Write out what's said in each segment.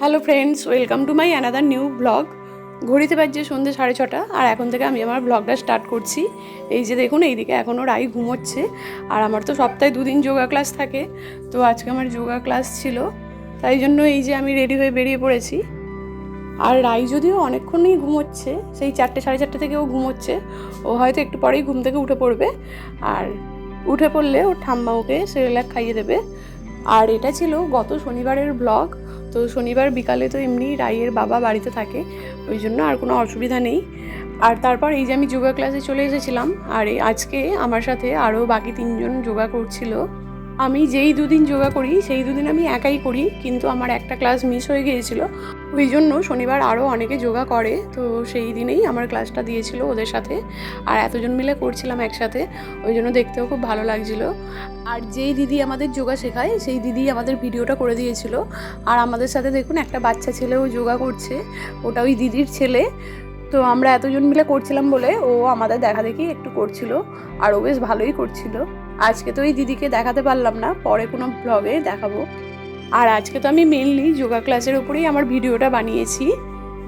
Hello friends welcome to my another new blog ঘড়িতে বাজছে সন্ধ্যে সাড়ে ছটা, আর এখন থেকে আমি আমার ব্লগটা স্টার্ট করছি। এই যে দেখুন, এইদিকে এখনও রাই ঘুমোচ্ছে, আর আমার তো সপ্তাহে দুদিন যোগা ক্লাস থাকে, তো আজকে আমার যোগা ক্লাস ছিল, তাই জন্য এই যে আমি রেডি হয়ে বেরিয়ে পড়েছি। আর রাই যদিও অনেকক্ষণই ঘুমোচ্ছে, সেই চারটে সাড়ে চারটে থেকে ও ঘুমোচ্ছে, ও হয়তো একটু পরেই ঘুম থেকে উঠে পড়বে, আর উঠে পড়লে ওর ঠাম্মা ওকে সেরেলাক খাইয়ে দেবে। আর এটা ছিল গত শনিবারের ব্লগ তো শনিবার বিকালে তো এমনি রাইয়ের বাবা বাড়িতে থাকে, ওই জন্য আর কোনো অসুবিধা নেই। আর তারপর এই যে আমি যোগা ক্লাসে চলে এসেছিলাম, আর আজকে আমার সাথে আরও বাকি তিনজন যোগা করছিল। আমি যেই দুদিন যোগা করি, সেই দুদিন আমি একাই করি, কিন্তু আমার একটা ক্লাস মিস হয়ে গিয়েছিল। ওই জন্য শনিবার আরও অনেকে যোগা করে, তো সেই দিনেই আমার ক্লাসটা দিয়েছিল ওদের সাথে। আর এতজন মিলে করছিলাম একসাথে, ওই জন্য দেখতেও খুব ভালো লাগছিল। আর যেই দিদি আমাদের যোগা শেখায়, সেই দিদি আমাদের ভিডিওটা করে দিয়েছিল। আর আমাদের সাথে দেখুন, একটা বাচ্চা ছেলেও যোগা করছে, ওটা ওই দিদির ছেলে। তো আমরা এতজন মিলে করছিলাম বলে ও আমাদের দেখা দেখি একটু করছিল, আর ও বেশ ভালোই করছিল। আজকে তো এই দিদিকে দেখাতে পারলাম না, পরে কোনো ব্লগে দেখাবো। আর আজকে তো আমি মেনলি যোগা ক্লাসের উপরেই আমার ভিডিওটা বানিয়েছি।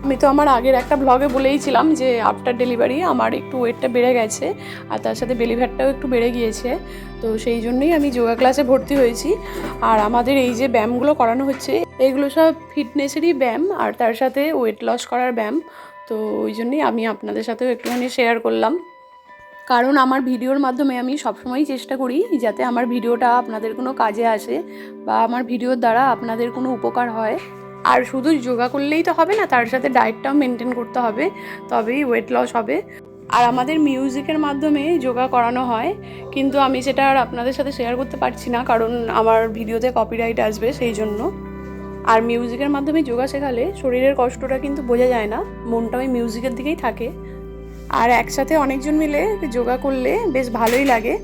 আমি তো আমার আগের একটা ব্লগে বলেইছিলাম যে আফটার ডেলিভারি আমার একটু ওয়েটটা বেড়ে গেছে, আর তার সাথে বেলি ফ্যাটটাও একটু বেড়ে গিয়েছে। তো সেই জন্যই আমি যোগা ক্লাসে ভর্তি হয়েছি। আর আমাদের এই যে ব্যায়ামগুলো করানো হচ্ছে, এগুলো সব ফিটনেসেরই ব্যায়াম, আর তার সাথে ওয়েট লস করার ব্যায়াম। তো ওই জন্যই আমি আপনাদের সাথেও একটুখানি শেয়ার করলাম। কারণ আমার ভিডিওর মাধ্যমে আমি সবসময়ই চেষ্টা করি যাতে আমার ভিডিওটা আপনাদের কোনো কাজে আসে বা আমার ভিডিওর দ্বারা আপনাদের কোনো উপকার হয়। আর শুধু যোগা করলেই তো হবে না, তার সাথে ডায়েটটাও মেনটেন করতে হবে, তবেই ওয়েট লস হবে। আর আমাদের মিউজিকের মাধ্যমে যোগা করানো হয়, কিন্তু আমি সেটা আর আপনাদের সাথে শেয়ার করতে পারছি না, কারণ আমার ভিডিওতে কপিরাইট আসবে সেই জন্য। আর মিউজিকের মাধ্যমে যোগা শেখালে শরীরের কষ্টটা কিন্তু বোঝা যায় না মনটা ওই মিউজিকের দিকেই থাকে। আর একসাথে অনেকজন মিলে যোগা করলে বেশ ভালোই লাগে।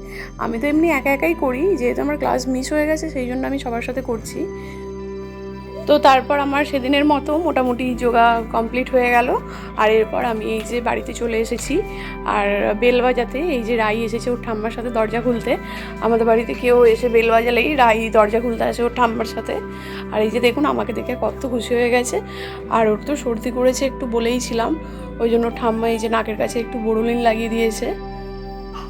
আমি তো এমনি একা একাই করি, যেহেতু আমার ক্লাস মিস হয়ে গেছে, সেই জন্য আমি সবার সাথে করছি। তো তারপর আমার সেদিনের মতো মোটামুটি যোগা কমপ্লিট হয়ে গেল। আর এরপর আমি এই যে বাড়িতে চলে এসেছি। আর বেল বাজাতে এই যে রাই এসেছে ওর ঠাম্মার সাথে দরজা খুলতে। আমাদের বাড়িতে কেউ এসে বেল বাজালেই রাই দরজা খুলতে আসে ওর ঠাম্মার সাথে। আর এই যে দেখুন, আমাকে দেখে কত খুশি হয়ে গেছে। আর ওর তো সর্দি করেছে একটু বলেইছিলাম ওই জন্য ঠাম্মা এই যে নাকের কাছে একটু বড়লিন লাগিয়ে দিয়েছে।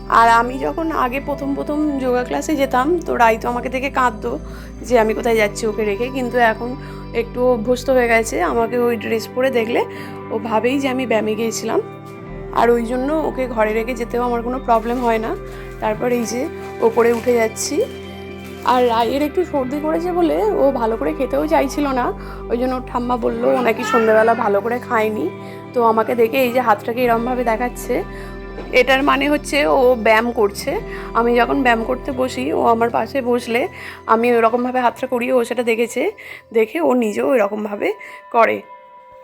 আর আমি যখন আগে প্রথম প্রথম যোগা ক্লাসে যেতাম, তো রাই তো আমাকে দেখে কাঁদতো যে আমি কোথায় যাচ্ছি ওকে রেখে। কিন্তু এখন একটু অভ্যস্ত হয়ে গেছে, আমাকে ওই ড্রেস পরে দেখলে ও ভাবেই যে আমি ব্যায়ামে গিয়েছিলাম। আর ওই জন্য ওকে ঘরে রেখে যেতেও আমার কোনো প্রবলেম হয় না। তারপর এই যে ওপরে উঠে যাচ্ছি। আর রায়ের একটু সর্দি করেছে বলে ও ভালো করে খেতেও চাইছিল না। ওই জন্য ওর ঠাম্মা বলল, ও নাকি সন্ধ্যেবেলা ভালো করে খায়নি। তো আমাকে দেখে এই যে হাতটাকে এরমভাবে দেখাচ্ছে। এটার মানে হচ্ছে ও ব্যায়াম করছে। আমি যখন ব্যায়াম করতে বসি, ও আমার পাশে বসলে আমি ওরকমভাবে হাতটা করি ও সেটা দেখেছে, দেখে ও নিজেও এরকমভাবে করে।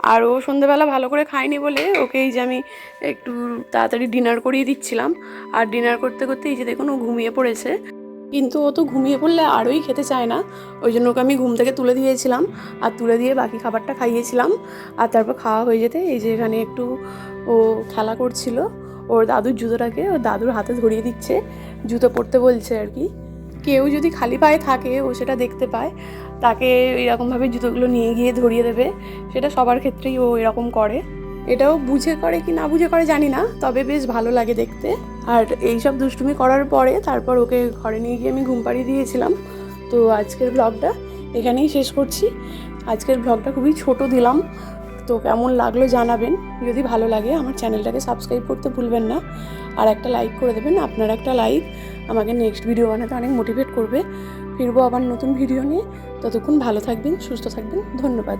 আর ও সন্ধেবেলা ভালো করে খায়নি বলে ওকে এই যে আমি একটু তাড়াতাড়ি ডিনার করিয়ে দিচ্ছিলাম। আর ডিনার করতে করতে এই যে দেখুন ও ঘুমিয়ে পড়েছে। কিন্তু ও তো ঘুমিয়ে পড়লে আরোই খেতে চায় না। ওই জন্য ওকে আমি ঘুম থেকে তুলে দিয়েছিলাম। আর তুলে দিয়ে বাকি খাবারটা খাইয়েছিলাম। আর তারপর খাওয়া হয়ে যেতে এই যে এখানে একটু ও খেলা করছিল। ওর দাদুর জুতোটাকে ওর দাদুর হাতে ধরিয়ে দিচ্ছে, জুতো পরতে বলছে আর কি। কেউ যদি খালি পায়ে থাকে, ও সেটা দেখতে পায়। তাকে এরকমভাবে জুতোগুলো নিয়ে গিয়ে ধরিয়ে দেবে। সেটা সবার ক্ষেত্রেই ও এরকম করে। এটাও বুঝে করে কি না বুঝে করে জানি না, তবে বেশ ভালো লাগে দেখতে। আর এইসব দুষ্টুমি করার পরে তারপর ওকে ঘরে নিয়ে গিয়ে আমি ঘুম পাড়িয়ে দিয়েছিলাম। তো আজকের ব্লগটা এখানেই শেষ করছি। আজকের ব্লগটা খুবই ছোট দিলাম। তো কেমন লাগল জানাবেন। যদি ভালো লাগে আমার চ্যানেলটাকে সাবস্ক্রাইব করতে ভুলবেন না। আর একটা লাইক করে দেবেন, আপনার একটা লাইক আমাকে নেক্সট ভিডিও বানাতে অনেক মোটিভেট করবে। ফিরবো আবার নতুন ভিডিও নিয়ে। ততক্ষণ ভালো থাকবেন, সুস্থ থাকবেন, ধন্যবাদ।